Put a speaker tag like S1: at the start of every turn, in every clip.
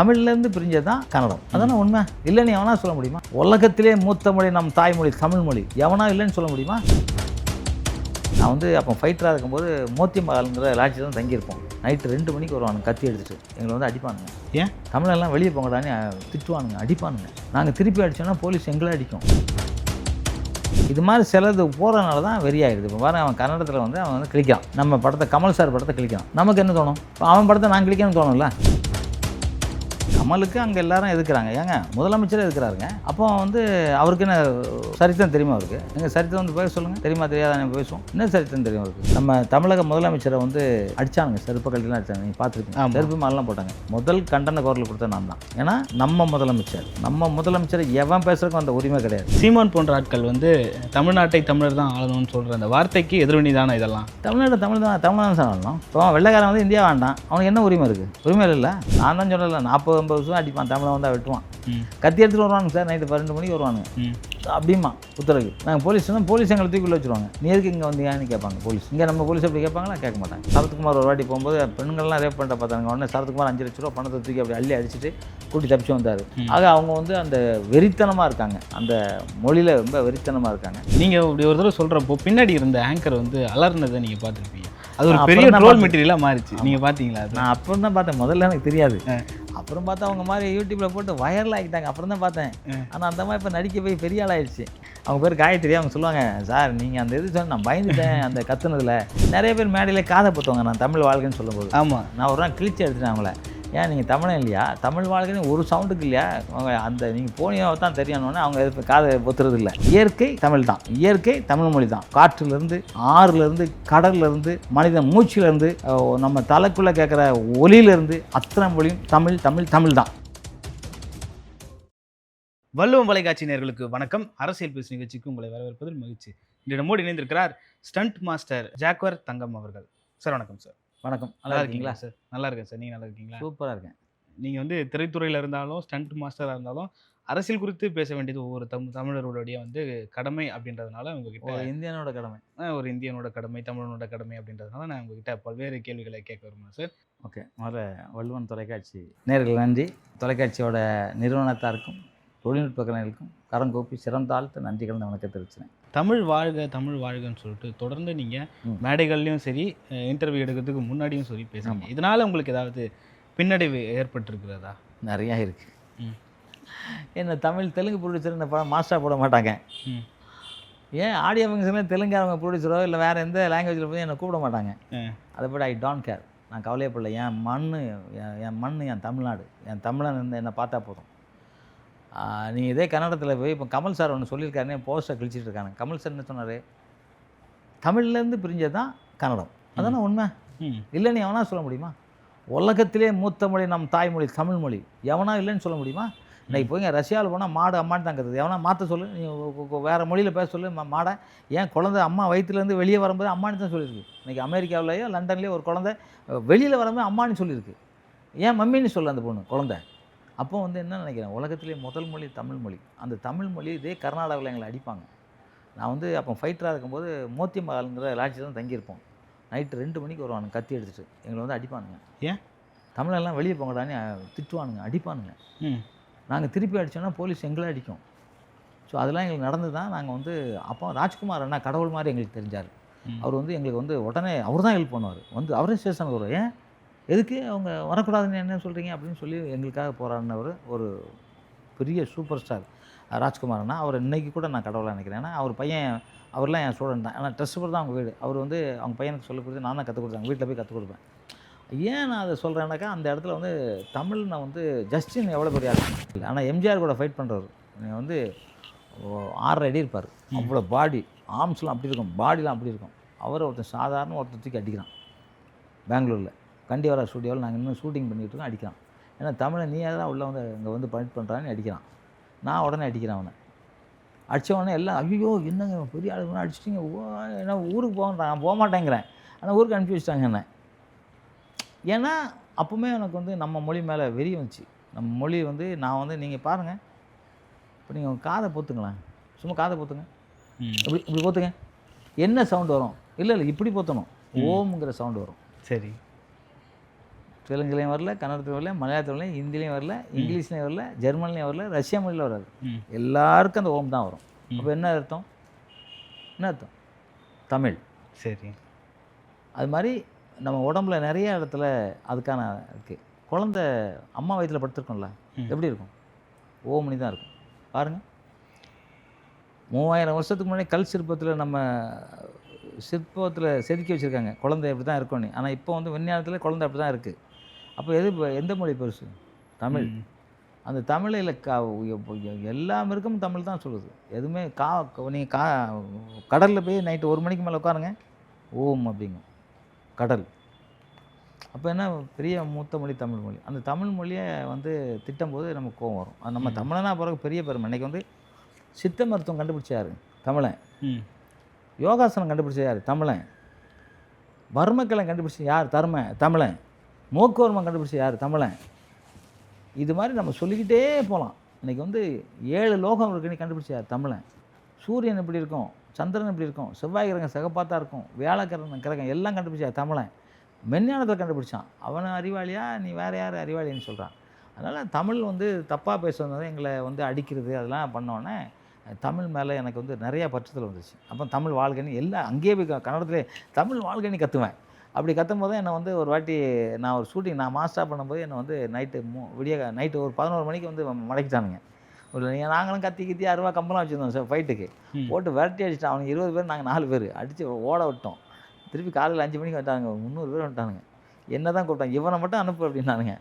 S1: தமிழ்லேருந்து பிரிஞ்சது தான் கன்னடம். அதானே உண்மை? இல்லைன்னு எவனா சொல்ல முடியுமா? உலகத்திலே மூத்த மொழி நம் தாய்மொழி தமிழ் மொழி. எவனா இல்லைன்னு சொல்ல முடியுமா? நான் வந்து அப்போ ஃபைட்டராக இருக்கும்போது மோத்தி மகால்ங்கிற லாட்ஜில் தான் தங்கியிருப்போம். நைட்டு ரெண்டு மணிக்கு வருவானுங்க கத்தி எடுத்துட்டு. எங்களை வந்து அடிப்பானுங்க.
S2: ஏன்?
S1: தமிழெல்லாம் வெளியே போங்கடான்னு திட்டுவானுங்க அடிப்பானுங்க. நாங்கள் திருப்பி அடிச்சோன்னா போலீஸ் எங்களை அடிக்கும். இது மாதிரி சிலது போகிறனால தான் வெறியாயிடுது. இப்போ பாருங்க அவன் கன்னடத்தில் வந்து அவன் வந்து கிளிக்கான் நம்ம படத்தை கமல் சார் படத்தை கிளிக்கான் நமக்கு என்ன தோணும்? இப்போ அவன் படத்தை நான் கிளிக்கணும்னு தோணும்ல. கமலுக்கு அங்கே எல்லாரும் எதுக்குறாங்க? ஏங்க முதலமைச்சரே எதுக்குறாருங்க? அப்போ வந்து அவருக்கு என்ன சரித்திரம் தெரியுமா அவருக்கு? எங்கள் சரித்திரம் வந்து பேச சொல்லுங்கள் தெரியுமா தெரியாதா பேசுவோம் என்ன சரித்திரம் தெரியும் அவருக்கு? நம்ம தமிழக முதலமைச்சரை வந்து அடிச்சானுங்க செருப்பு கல்விலாம் அடிச்சாங்க நீங்கள் பார்த்துருக்கீங்க. செருப்பு மாலாம் போட்டாங்க. முதல் கண்டன குரல் கொடுத்த நான் தான். ஏன்னா நம்ம முதலமைச்சர். நம்ம முதலமைச்சர் எவன் பேசுறதுக்கும் அந்த உரிமை கிடையாது.
S2: சீமான் போன்ற ஆட்கள் வந்து தமிழ்நாட்டை தமிழர் தான் ஆளணும்னு சொல்ற அந்த வார்த்தைக்கு எதிர்வினை தானே இதெல்லாம்?
S1: தமிழ்நாடு தமிழ் தான் தமிழ் தான் சார் வரணும் இப்போ வெள்ளைக்காரன் வந்து இந்தியா வேண்டாம். அவனுக்கு என்ன உரிமை இருக்குது உரிமை இல்லை நான் தான் சொல்லலை நாற்பது ஐம்பது வருஷம் அடிப்பான். தமிழை வந்தால் வெட்டுவான். கத்தி எடுத்துட்டு வருவானுங்க சார். நைட்டு பன்னெண்டு மணிக்கு வருவானுங்க. அப்படிமா உத்தரவு நாங்கள் போலீஸ் சொன்னால் போலீஸ் எங்களை தூக்கி உள்ள வச்சுருவாங்க. நீ எதுக்கு இங்கே வந்தீங்கன்னு கேட்பாங்க போலீஸ். இங்கே நம்ம போலீஸ் அப்படி கேட்பாங்களா? கேட்க மாட்டாங்க. சரத்குமார் ஒரு வாட்டி போகும்போது பெண்கள்லாம் ரேப் பண்ணிட்ட பார்த்தாங்க உடனே சரத்குமார் அஞ்சு லட்ச ரூபா பணத்தை தூக்கி அப்படி அள்ளி அடிச்சுட்டு கூட்டி தப்பிச்சு வந்தார். ஆக அவங்க வந்து அந்த வெறித்தனமாக இருக்காங்க. அந்த மொழியில் ரொம்ப வெறித்தனமாக இருக்காங்க.
S2: நீங்க இப்படி ஒரு தடவை சொல்றப்போ பின்னாடி இருந்த ஆங்கர் வந்து அலர்னதை நீங்க பார்த்துருப்பீங்க. அது ஒரு பெரிய
S1: பார்த்தேன்.
S2: மெட்டீரியலாக மாறிச்சு. நீங்க பாத்தீங்களா அது?
S1: நான் அப்புறம் தான் பார்த்தேன். முதல்ல எனக்கு தெரியாது. அப்புறம் பார்த்தா அவங்க மாதிரி யூடியூப்பில் போட்டு வைரல் ஆகிட்டாங்க. அப்புறம் தான் பார்த்தேன். ஆனால் அந்த மாதிரி இப்போ நடிக்க போய் பெரிய ஆள் ஆயிடுச்சு அவங்க பேர் காயத்ரி. அவங்க சொல்லுவாங்க சார் நீங்கள் அந்த இது சொன்ன நான் பயந்துட்டேன் அந்த கத்துனதுல. நிறைய பேர் மேடையில காதை போத்துவாங்க நான் தமிழ் வாழ்க்கைன்னு சொல்லும்போது.
S2: ஆமா.
S1: நான் ஒரு நாள் கிழிச்சு எடுத்துட்டேன் அவங்கள. ஏன் நீங்கள் தமிழன் இல்லையா? தமிழ் வாழ்க்கைன்னு ஒரு சவுண்டுக்கு இல்லையா? அவங்க அந்த நீங்கள் போனியோ தான் தெரியணும்னு அவங்க எதுக்கு காதை ஒத்துறது இல்லை இயற்கை தமிழ் தான். இயற்கை தமிழ் மொழி தான். காற்றுலேருந்து ஆறுலேருந்து கடல்லேருந்து மனித மூச்சிலேருந்து நம்ம தலைக்குள்ளே கேட்குற ஒலியிலேருந்து அத்தனை மொழியும் தமிழ் தமிழ் தமிழ் தான்.
S2: வள்ளுவம் வலைக்காட்சி நேர்களுக்கு வணக்கம். அரசியல் பேசு நிகழ்ச்சிக்கு உங்களை வரவேற்பதில் மகிழ்ச்சி. இன்று நம்மோடு இணைந்திருக்கிறார் ஸ்டண்ட் மாஸ்டர் ஜாக்வர் தங்கம் அவர்கள். சார் வணக்கம் சார்.
S1: வணக்கம்.
S2: நல்லா இருக்கீங்களா? சார்? நல்லா இருக்கேன் சார். நீங்க நல்லா இருக்கீங்களா?
S1: சூப்பராக இருக்கேன்.
S2: நீங்க வந்து திரைத்துறையில இருந்தாலும் ஸ்டண்ட் மாஸ்டரா இருந்தாலும் அரசியல் குறித்து பேச வேண்டியது ஒவ்வொரு தம் தமிழர்களுடைய வந்து கடமை அப்படின்றதுனால உங்ககிட்ட
S1: ஒரு இந்தியனோட கடமை.
S2: ஒரு இந்தியனோட கடமை தமிழனோட கடமை அப்படின்றதுனால நான் உங்ககிட்ட பல்வேறு கேள்விகளை கேட்க விரும்புகிறேன் சார்.
S1: ஓகே. முதல்ல வள்ளுவன் தொலைக்காட்சி நேர்கள் நன்றி. தொலைக்காட்சியோட நிறுவனத்தாருக்கும் தொழில்நுட்ப கலைஞர்களுக்கும் கரங்கோப்பி சிரம் தாழ்த்து நன்றி கலந்த வணக்கத்தை தெரிவிச்சினேன்
S2: தமிழ் வாழ்க தமிழ் வாழ்கன்னு சொல்லிட்டு தொடர்ந்து நீங்க
S1: ம்.
S2: மேடைகள்லையும் சரி இன்டர்வியூ எடுக்கிறதுக்கு முன்னாடியும் பேசுறீங்க.
S1: ஆமா.
S2: இதனால உங்களுக்கு ஏதாவது பின்னடைவு ஏற்பட்டிருக்கிறதா?
S1: நிறையா இருக்குது. என்ன தமிழ் தெலுங்கு ப்ரொடியூசர் இந்த படம் மாஸ்டராக போட மாட்டாங்க. ஏன் ஆடியோ ஃபங்க்ஷனில் தெலுங்காரங்க ப்ரொடியூசரோ இல்லை வேறு எந்த லாங்குவேஜில் போய் என்னை கூப்பிட மாட்டாங்க. அதை படி ஐ டோன்ட் கேர் நான் கவலையப்படல என் மண் என் மண் என் தமிழ்நாடு. என் தமிழன் என்னை பார்த்தா போதும். நீங்கள் இதே கன்னடத்தில் போய் இப்போ கமல் சார் ஒன்று சொல்லியிருக்காருனே போஸ்டர் கிழிச்சிட்டு இருக்காங்க. கமல் சார் என்ன சொன்னார்? தமிழ்லேருந்து பிரிஞ்சது தான் கன்னடம். அதானே உண்மை? இல்லைன்னு எவனா சொல்ல முடியுமா? உலகத்திலே மூத்த மொழி நம் தாய்மொழி தமிழ் மொழி. எவனா இல்லைன்னு சொல்ல முடியுமா? இன்னைக்கு போய்ங்க ரஷ்யாவில் போனால் மாடு அம்மான்னு தான் கருது எவனா மாற்ற சொல்லு? நீ வேற மொழியில் பேச சொல்லு மாடை. ஏன் குழந்தை அம்மா வயிற்றுலேருந்து வெளியே வரும்போது அம்மானு தான் சொல்லியிருக்கு. இன்னைக்கு அமெரிக்காவிலேயோ லண்டன்லேயோ ஒரு குழந்தை வெளியில் வரும்போது அம்மானு சொல்லியிருக்கு. ஏன் மம்மின்னு சொல்லு அந்த பொண்ணு குழந்தை? அப்போ வந்து என்ன நினைக்கிறேன்? உலகத்திலே முதல் மொழி தமிழ் மொழி. அந்த தமிழ் மொழி இதே கர்நாடகாவில் எங்களை அடிப்பாங்க. நான் வந்து அப்போ ஃபைட்டராக இருக்கும்போது மோத்தி மகால்ங்கிற லாட்ஜில் தான் தங்கியிருப்போம். நைட்டு ரெண்டு மணிக்கு வருவானுங்க கத்தி எடுத்துட்டு. எங்களை வந்து அடிப்பானுங்க.
S2: ஏன்?
S1: தமிழெல்லாம் வெளியே போங்கடான்னு திட்டுவானுங்க அடிப்பானுங்க.
S2: ம்.
S1: நாங்கள் திருப்பி அடித்தோன்னா போலீஸ் எங்களை அடிக்கும். ஸோ அதெல்லாம் எங்களுக்கு நடந்து தான். நாங்கள் வந்து அப்போ ராஜ்குமார் அண்ணா கடவுள் மாதிரி எங்களுக்கு தெரிஞ்சார். அவர் வந்து எங்களுக்கு வந்து உடனே அவர் தான் ஹெல்ப் பண்ணுவார். வந்து அவரே ஸ்டேஷனுக்கு வருவார். ஏன்? எதுக்கு அவங்க வரக்கூடாதுன்னு என்ன சொல்கிறீங்க அப்படின்னு சொல்லி எங்களுக்காக போராடினவர் ஒரு பெரிய சூப்பர் ஸ்டார். ராஜ்குமார் அண்ணா அவர் இன்னைக்கு கூட நான் கடவுளாக நினைக்கிறேன். ஏன்னா அவர் பையன் அவர்லாம் என் ஸ்டூடெண்ட் தான். ஆனால் ட்ரெஸ் தான் அவங்க வீடு. அவர் வந்து அவங்க பையனுக்கு சொல்லிக் கொடுத்து நான் தான் கற்றுக் கொடுத்தேன். வீட்டில் போய் கற்றுக் கொடுப்பேன். ஏன் நான் அதை சொல்கிறேன்னாக்கா அந்த இடத்துல வந்து தமிழ் நான் வந்து ஜஸ்டின் எவ்வளோ பெரிய ஆள்? ஆனால் எம்ஜிஆர் கூட ஃபைட் பண்ணுறவர் நீங்கள் வந்து ஓ, ஆறரை அடி இருப்பார். அவ்வளோ பாடி ஆர்ம்ஸ்லாம் அப்படி இருக்கும். பாடிலாம் அப்படி இருக்கும். அவர் ஒருத்தன் சாதாரண ஒருத்தன் தூக்கி அடிக்கிறான். பெங்களூரில். கண்டிவரா ஸ்டூடியோவில் நாங்கள் இன்னும் ஷூட்டிங் பண்ணிகிட்டு இருக்கோம் அடிக்கிறான் ஏன்னா தமிழை நீ தான் உள்ளே வந்து இங்கே வந்து ஃபைட் பண்ணுறான்னு அடிக்கிறான். நான் உடனே அடிக்கிறேன் அவனை. அடிச்ச உடனே எல்லாம் ஐயோ என்னங்க பெரிய ஆளு அடிச்சிட்டிங்க ஓ என்ன ஊருக்கு போகன்றான் நான் போக மாட்டேங்கிறேன். ஆனால் ஊருக்கு அனுப்பி வச்சிட்டாங்க என்ன. ஏன்னா அப்போவுமே எனக்கு வந்து நம்ம மொழி மேலே வெறி வந்துச்சு. நம்ம மொழி வந்து நான் வந்து நீங்கள் பாருங்கள் இப்போ நீங்கள் உங்கள் காதை பொத்துங்களேன். சும்மா காதை பொத்துங்க. இப்படி இப்படி பொத்துங்க. என்ன சவுண்டு வரும்? இல்லை இல்லை இப்படி பொத்தணும். ஓம்ங்கிற சவுண்டு வரும்.
S2: சரி.
S1: தெலுங்குலேயும் வரல கன்னடத்துலையும் வரல மலையாளத்துலையும் ஹிந்திலையும் வரல இங்கிலீஷ்லேயும் வரல ஜெர்மன்லேயும் வரல ரஷ்யா மொழியில் வராது. எல்லாருக்கும் அந்த ஓம் தான் வரும். அப்போ என்ன அர்த்தம்? என்ன அர்த்தம்? தமிழ்.
S2: சரி.
S1: அது மாதிரி நம்ம உடம்புல நிறைய இடத்துல அதுக்கான இருக்குது குழந்தை அம்மா வயிற்றில் படுத்திருக்கோம்ல. எப்படி இருக்கும்? ஓமணி தான் இருக்கும். பாருங்கள் மூவாயிரம் வருஷத்துக்கு முன்னாடி கல் சிற்பத்தில் நம்ம சிற்பத்தில் செதுக்கி வச்சுருக்காங்க. குழந்தை எப்படி தான் இருக்கும்னு. ஆனால் இப்போ வந்து விஞ்ஞானத்தில் குழந்தை அப்படி தான் இருக்குது அப்போ எது எந்த மொழி பெருசு? தமிழ். அந்த தமிழில் கா எ- எ- எல்லா மிருகமும் தமிழ் தான் சொல்லுது. எதுவுமே கா நீங்கள் கா கடலில் போய் நைட்டு ஒரு மணிக்கு மேலே உட்காருங்க. ஓம் அப்படிங்கும். கடல். அப்போ என்ன பெரிய மூத்த மொழி தமிழ் மொழி. அந்த தமிழ் மொழியை வந்து திட்டும்போது நமக்கு கோவம் வரும். அது நம்ம. தமிழனா பிறகு பெரிய பெருமை. இன்னைக்கு வந்து சித்த மருத்துவம் கண்டுபிடிச்ச யாரு? தமிழன். யோகாசனம் கண்டுபிடிச்ச யார்? தமிழன். வர்மக்கலை கண்டுபிடிச்ச யார்? தர்ம தமிழன். மூக்குவர்மம் கண்டுபிடிச்ச யார்? தமிழன். இது மாதிரி நம்ம சொல்லிக்கிட்டே போகலாம் இன்றைக்கி வந்து ஏழு லோகம் இருக்குன்னு கண்டுபிடிச்ச யார்? தமிழன். சூரியன் எப்படி இருக்கும்? சந்திரன் எப்படி இருக்கும்? செவ்வாய் கிரகம் சிகப்பாத்தா இருக்கும். வியாழக்கிரகம் கிரகம் எல்லாம் கண்டுபிடிச்சா தமிழன். மெஞ்ஞானத்தில் கண்டுபிடிச்சான். அவனை அறிவாளியா? நீ வேறு யார்? அறிவாளின்னு சொல்கிறான் அதனால் தமிழ் வந்து தப்பாக பேசுறது எங்களை வந்து அடிக்கிறது அதெல்லாம் பண்ணோன்னே தமிழ் மேலே எனக்கு வந்து நிறையா பற்றுதல் வந்துச்சு அப்போ தமிழ் வாழ்கனி எல்லாம் அங்கேயே போய் கன்னடத்துலேயே தமிழ் வாழ்கனி கற்றுவேன் அப்படி கத்தும் போது என்னை வந்து ஒரு வாட்டி நான் ஒரு ஷூட்டிங் நான் மாஸ்டர் பண்ணும்போது என்னை வந்து நைட்டு மூ விடிய நைட்டு ஒரு பதினோரு மணிக்கு வந்து மடக்கிட்டானுங்க. ஒரு நாங்களும் கத்தி கத்தி அருவா கம்பெல்லாம் வச்சுருந்தோம் சார் ஃபைட்டுக்கு. போட்டு விரட்டி அடிச்சிட்டோம் அவனுக்கு இருபது பேர் நாங்கள் நாலு பேர். அடித்து ஓட விட்டோம். திருப்பி காலையில் அஞ்சு மணிக்கு வந்துட்டானுங்க. முந்நூறு பேர் வந்துட்டானுங்க. என்ன தான் கூப்பிட்டாங்க. இவனை மட்டும் அனுப்பு அப்படின்னானுங்க.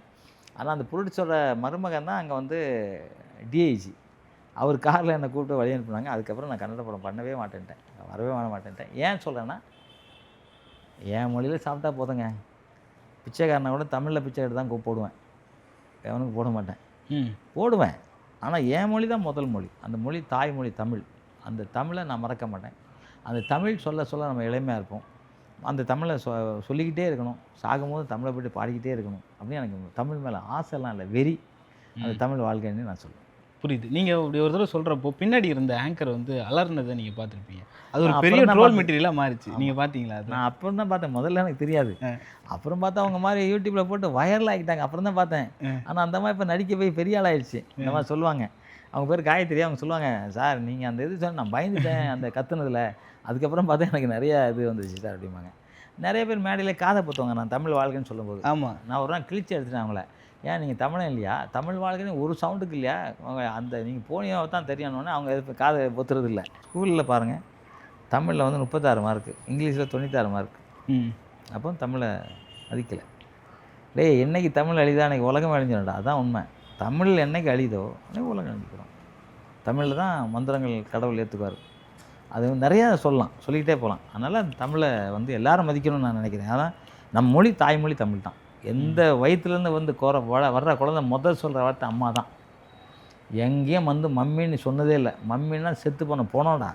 S1: ஆனால் அந்த புரட்சியோட மருமகன் தான் அங்கே வந்து டிஐஜி அவர் காரில் என்னை கூப்பிட்டு வழி அனுப்புனாங்க. அதுக்கப்புறம் நான் கன்னட படம் பண்ணவே மாட்டேன்ட்டேன். வரவே பண்ண மாட்டேன்ட்டேன். ஏன் சொல்கிறேன்னா என் மொழியில் சாப்பிட்டா போதுங்க. பிச்சைக்காரனை கூட தமிழில் பிச்சை எடுத்து தான் போடுவேன் எவனுக்கு போட மாட்டேன். போடுவேன். ஆனால் என் மொழி தான் முதல் மொழி. அந்த மொழி தாய்மொழி தமிழ். அந்த தமிழை நான் மறக்க மாட்டேன். அந்த தமிழ் சொல்ல சொல்ல நம்ம இளமையாக இருப்போம். அந்த தமிழை சொ சொல்லிக்கிட்டே இருக்கணும். சாகும்போது தமிழை போட்டு பாடிக்கிட்டே இருக்கணும். அப்படின்னு எனக்கு தமிழ் மேலே ஆசைலாம் இல்லை. வெறி. அந்த. தமிழ் வாழ்க்கைன்னு நான் சொல்லுவேன்.
S2: புரியுது. நீங்க இப்படி ஒரு தடவை சொல்றப்போ பின்னாடி இருந்த ஆங்கர் வந்து அலர்னதை நீங்க பார்த்திருப்பீங்க. அது ஒரு பெரிய ட்ரோல்
S1: பார்த்தேன்.
S2: மெட்டீரியலா மாறிச்சு. நீங்க பாத்தீங்களா அது?
S1: நான் அப்புறம் தான் பார்த்தேன். முதல்ல எனக்கு தெரியாது. அப்புறம் பார்த்தா அவங்க மாதிரி யூடியூப்பில் போட்டு வைரல் ஆகிட்டாங்க. அப்புறம் தான் பார்த்தேன். ஆனால் அந்த மாதிரி இப்போ நடிக்க போய் பெரிய ஆள் ஆயிடுச்சு. இந்த மாதிரி சொல்லுவாங்க. அவங்க பேர் காயத்ரி. அவங்க சொல்லுவாங்க சார் நீங்கள் அந்த இது சொன்ன நான் பயந்துட்டேன் அந்த கத்துனதுல. அதுக்கப்புறம் பார்த்தா எனக்கு நிறைய இது வந்துச்சு சார் அப்படிம்பாங்க. நிறைய பேர் மேடையில் காதை பொத்துவாங்க. நான் தமிழ் வாழ்க்கைன்னு சொல்லும்போது.
S2: ஆமா.
S1: நான் ஒரு நாள் கிழிச்சு எடுத்துட்டேன் அவங்கள. ஏன் நீங்கள் தமிழன் இல்லையா? தமிழ் வாழ்க்கைன்னு ஒரு சவுண்டுக்கு இல்லையா? அவங்க அந்த நீங்கள் போனியோ தான் தெரியணுன்னே அவங்க எது காதை பொத்துறது இல்லை. ஸ்கூலில் பாருங்கள் தமிழில் வந்து முப்பத்தாறு மார்க்கு இங்கிலீஷில் தொண்ணூத்தாறு மார்க்
S2: ம்.
S1: அப்போ தமிழை மதிக்கலை டேய் என்னைக்கு தமிழ் அழிதா அன்னைக்கு உலகம் அழிஞ்சிடும்டா. அதான் உண்மை. தமிழ் என்னைக்கு அழிதோ அன்னைக்கு உலகம் அழிஞ்சிக்கிறோம் தமிழில் தான் மந்திரங்கள் கடவுள் ஏற்றுக்குவார் அது நிறையா சொல்லலாம். சொல்லிக்கிட்டே போகலாம். அதனால் தமிழை வந்து எல்லாரும் மதிக்கணும்னு நான் நினைக்கிறேன். அதான் நம்ம மொழி தாய்மொழி தமிழ் தான். எந்த வயிற்றுலேருந்து வந்து கோர வர- வர்ற குழந்தை முதல் சொல்கிற வார்த்தை அம்மா தான். எங்கேயும் வந்து மம்மின்னு சொன்னதே இல்லை. மம்மின்னா செத்து போன போனோடா.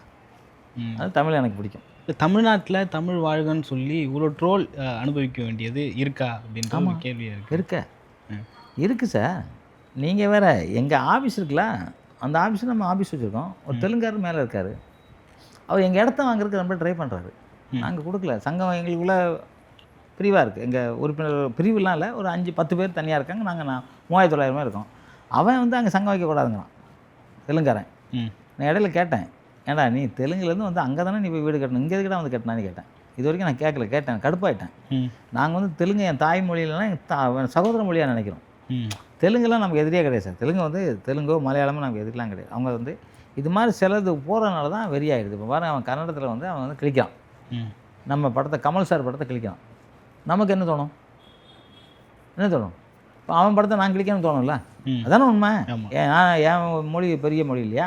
S1: அது தமிழ் எனக்கு பிடிக்கும்.
S2: இப்ப தமிழ்நாட்டுல தமிழ் வாழ்கன்னு சொல்லி இவ்வளோ ட்ரோல் அனுபவிக்க வேண்டியது இருக்கா அப்படின்ற ஒரு. கேள்வி இருக்கு.
S1: இருக்க.
S2: ம்.
S1: இருக்கு சார். நீங்கள் வேற எங்கள் ஆஃபீஸ் இருக்குல்ல அந்த ஆஃபீஸில் நம்ம ஆஃபீஸ் வச்சுருக்கோம். ஒரு. தெலுங்காரர் மேலே இருக்கார். அவர் எங்கள் இடத்த வாங்குறதுக்கு ரொம்ப ட்ரை பண்ணுறாரு. நாங்கள் கொடுக்கல. சங்கம் எங்களுக்குள்ள பிரிவாக இருக்குது எங்கள் உறுப்பினர் பிரிவுலாம் இல்லை. ஒரு அஞ்சு பத்து பேர் தனியாக இருக்காங்க. நாங்கள் நான் மூவாயிரத்தி தொள்ளாயிரம் இருக்கோம். அவன் வந்து அங்கே சங்கம் வைக்கக்கூடாதுங்கிறான் தெலுங்காரன் நான் இடையில கேட்டேன். ஏன்டா நீ தெலுங்குலேருந்து வந்து அங்கே தானே நீ போய் வீடு கட்டணும்? இங்கே எதுக்கிட்ட வந்து கட்டினான்னு கேட்டேன். இது வரைக்கும் நான் கேட்கல. கேட்டேன். கடுப்பாயிட்டேன். நாங்கள் வந்து தெலுங்கு என் தாய்மொழியிலலாம் என் சகோதர மொழியாக நினைக்கிறோம். தெலுங்குலாம் நமக்கு எதிரியே கிடையாது சார். தெலுங்கு வந்து தெலுங்கோ மலையாளமோ நமக்கு எதிரிலாம் கிடையாது. அவங்க வந்து இது மாதிரி சிலது போகிறனால தான் வெறியாயிடுது. இப்போ பாருங்க அவன் கன்னடத்தில் வந்து அவன் வந்து கிழிக்கிறான்.
S2: ம்.
S1: நம்ம படத்தை கமல் சார் படத்தை கிழிக்கிறான். நமக்கு என்ன தோணும்? என்ன தோணும்? இப்போ அவன் படத்தை நான் கிழிக்கணும்னு தோணும்ல. அதானே உண்மை? ஏன் என் மொழி பெரிய மொழி இல்லையா?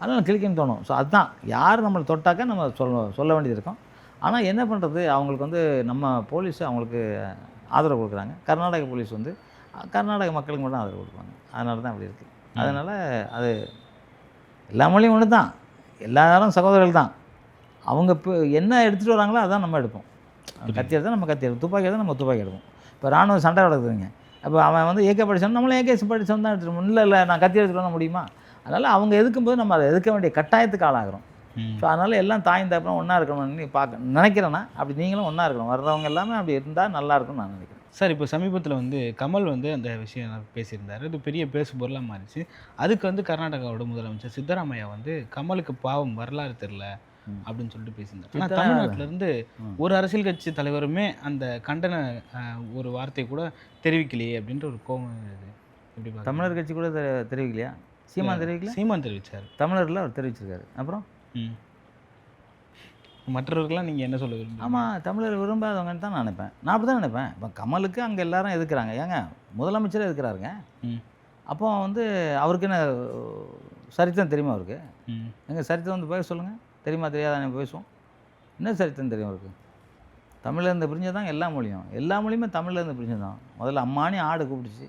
S1: அதனால் கிழிக்கணும்னு தோணும். ஸோ அதுதான் யார் நம்மளை தொட்டாக்க நம்ம சொல்ல சொல்ல வேண்டியது இருக்கும். ஆனால் என்ன பண்ணுறது அவங்களுக்கு வந்து நம்ம போலீஸ் அவங்களுக்கு ஆதரவு கொடுக்குறாங்க. கர்நாடக போலீஸ் வந்து கர்நாடக மக்களுக்கு மட்டும் ஆதரவு கொடுப்பாங்க. அதனால தான் அப்படி இருக்குது அதனால் அது எல்லா மொழியும் ஒன்று தான் எல்லாரும் சகோதரர்கள் தான். அவங்க இப்போ என்ன எடுத்துகிட்டு வராங்களோ அதான் நம்ம எடுப்போம். கத்தி எடுத்தால் நம்ம கத்தி எடுப்போம் துப்பாக்கி எடுத்தால் நம்ம துப்பாக்கி எடுப்போம் இப்போ ராணுவ சண்டை நடக்குதுங்க. அப்போ அவன் வந்து ஏகே படிச்சவன் நம்மளும் ஏகே படிச்சவன் தான் எடுத்துகிட்டு இல்லை இல்லை நான் கத்தி எடுத்துகிட்டு வர முடியுமா? அதனால் அவங்க எதுக்கும்போது நம்ம அதை எதுக்க வேண்டிய கட்டாயத்துக்கு ஆளாகிறோம். ஸோ அதனால் எல்லாம் தாய் தகப்பனும் ஒன்றா இருக்கணும்னு பார்க்க நினைக்கிறேன்னா அப்படி நீங்களும் ஒன்றா இருக்கணும். வர்றவங்க எல்லாமே அப்படி இருந்தால் நல்லா இருக்கும்னு நான் நினைக்கிறேன்.
S2: சார் இப்போ சமீபத்தில் வந்து கமல் வந்து அந்த விஷயம் பேசியிருந்தாரு. இது பெரிய பேசு பொருளாக மாறிச்சு. அதுக்கு வந்து கர்நாடகாவோட முதலமைச்சர் சித்தராமையா வந்து கமலுக்கு பாவம் வரலாறு தெரில. அப்படின்னு சொல்லிட்டு பேசியிருந்தார். ஆனால்
S1: சித்தரா-
S2: தமிழ்நாட்டுல இருந்து
S1: ம்.
S2: ஒரு அரசியல் கட்சி தலைவருமே அந்த கண்டன ஒரு வார்த்தை கூட தெரிவிக்கலையே அப்படின்ற ஒரு கோபம் எப்படி?
S1: தமிழர் கட்சி கூட தெரிவிக்கலையா? சீமான் தெரிவிக்கல?
S2: சீமான் தெரிவிச்சார்.
S1: தமிழரில் அவர் தெரிவிச்சிருக்காரு. அப்புறம்?
S2: மற்றவர்கள்லாம் நீங்கள் என்ன சொல்ல விரும்புறீங்க?
S1: ஆமாம் தமிழர் விரும்பாதவங்கன்னு தான் நான் நினைப்பேன். நான் அப்படி தான் நினைப்பேன். இப்போ கமலுக்கு அங்கே எல்லாரும் எதுக்குறாங்க? ஏங்க முதலமைச்சரே இருக்கிறாருங்க
S2: ம்.
S1: அப்போ வந்து அவருக்கு என்ன சரித்திரம் தெரியுமா அவருக்கு? எங்கள் சரித்திரம் வந்து பேச சொல்லுங்கள் தெரியுமா தெரியாதா நம்ம பேசுவோம்? என்ன சரித்திரம் தெரியும் அவருக்கு? தமிழ்லேருந்து பிரிஞ்சது தான் எல்லா மொழியும். எல்லா மொழியுமே தமிழ்லேருந்து பிரிஞ்சது தான் முதல்ல அம்மானி ஆடு கூப்பிடுச்சு.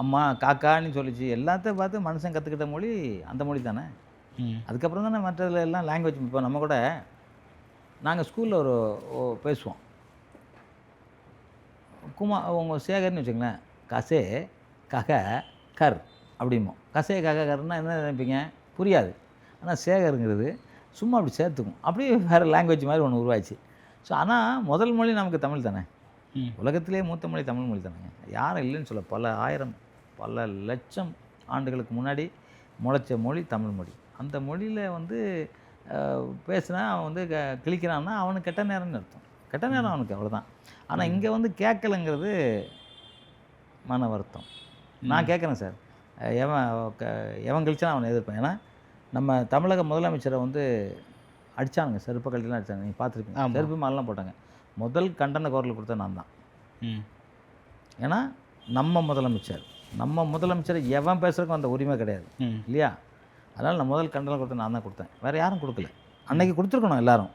S1: அம்மா காக்கான்னு சொல்லிச்சு. எல்லாத்தையும் பார்த்து மனுஷன் கற்றுக்கிட்ட மொழி அந்த மொழி தானே? அதுக்கப்புறம் தானே மற்றதுல எல்லாம் லாங்குவேஜ் இப்போ நம்ம கூட நாங்கள் ஸ்கூலில் ஒரு பேசுவோம். குமா உங்கள் சேகர்னு வச்சுங்களேன் கசே கக கர் அப்படிம்போம். கசே கக கர்னா என்ன நினைப்பீங்க? புரியாது. ஆனால் சேகருங்கிறது சும்மா அப்படி சேர்த்துக்கும். அப்படியே வேறு லாங்குவேஜ் மாதிரி ஒன்று உருவாச்சு ஸோ ஆனால் முதல் மொழி நமக்கு தமிழ் தானே? உலகத்திலே மூத்த மொழி தமிழ் மொழி தானேங்க யாரும் இல்லைன்னு சொல்ல பல ஆயிரம் பல லட்சம் ஆண்டுகளுக்கு முன்னாடி முளைச்ச மொழி தமிழ் மொழி. அந்த மொழியில் வந்து பேசுனா அவன் வந்து க கிழிக்கிறான்னா அவனுக்கு கெட்ட நேரம்னு அர்த்தம். கெட்ட நேரம் அவனுக்கு அவ்வளோதான் ஆனால் இங்கே வந்து கேட்கலைங்கிறது மன வருத்தம். நான் கேட்குறேன் சார். எவன் எவன் கழிச்சா அவனை எதிர்ப்பேன். ஏன்னா நம்ம தமிழக முதலமைச்சரை வந்து அடிச்சானுங்க செருப்பு கழட்டிலாம் அடிச்சாங்க நீங்கள் பார்த்துருப்பீங்க. செருப்பு மாலாம் போட்டாங்க. முதல் கண்டன குரல் கொடுத்த நான் தான்.
S2: ம்.
S1: ஏன்னா நம்ம முதலமைச்சர் நம்ம முதலமைச்சர் எவன் பேசுறதுக்கும் அந்த உரிமை கிடையாது. இல்லையா? அதனால் நான் முதல் கண்டனம் கொடுத்து நான் தான் கொடுத்தேன். வேறு யாரும் கொடுக்கல. அன்னைக்கு கொடுத்துருக்கணும் எல்லாரும்.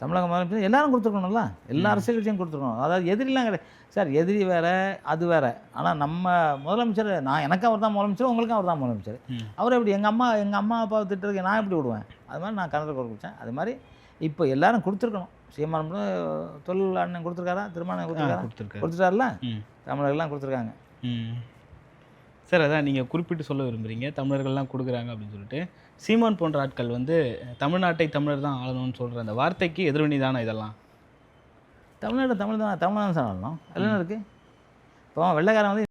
S1: தமிழக முதலமைச்சர் எல்லாரும் கொடுத்துருக்கணும்ல. எல்லா அரசியல் கட்சியும் கொடுத்துருக்கணும். அதாவது எதிரிலாம் கிடையாது. சார் எதிரி வேற அது வேற. ஆனால் நம்ம முதலமைச்சர் நான் எனக்கும் அவர் தான் முதலமைச்சர் உங்களுக்கும் அவர் தான் முதலமைச்சர் அவர் எப்படி எங்கள் அம்மா எங்கள் அம்மா அப்பாவை திட்டுறதுக்கு நான் எப்படி விடுவேன்? அது மாதிரி நான் கணக்கு கொடுத்தேன் அது மாதிரி இப்போ எல்லாரும் கொடுத்துருக்கணும். சீமான் தொழில் அண்ணன் கொடுத்துருக்காரா? திருமணம் கொடுத்துருக்காரா?
S2: கொடுத்துருக்காரு.
S1: கொடுத்துட்டாருல?
S2: ம்.
S1: தமிழர்கள்லாம் கொடுத்துருக்காங்க.
S2: சார் அதான் நீங்கள் குறிப்பிட்டு சொல்ல விரும்புகிறீங்க தமிழர்கள்லாம் கொடுக்குறாங்க அப்படின்னு சொல்லிட்டு. சீமான் போன்ற ஆட்கள் வந்து தமிழ்நாட்டை தமிழர் தான் ஆளணும்னு சொல்கிற அந்த வார்த்தைக்கு எதிர்வினை தானே இதெல்லாம்?
S1: தமிழ்நாடு தமிழ் தான் தமிழ் தான் சார் ஆளணும். அதில் என்ன இருக்குது இப்போ வெள்ளைக்காரன் வந்து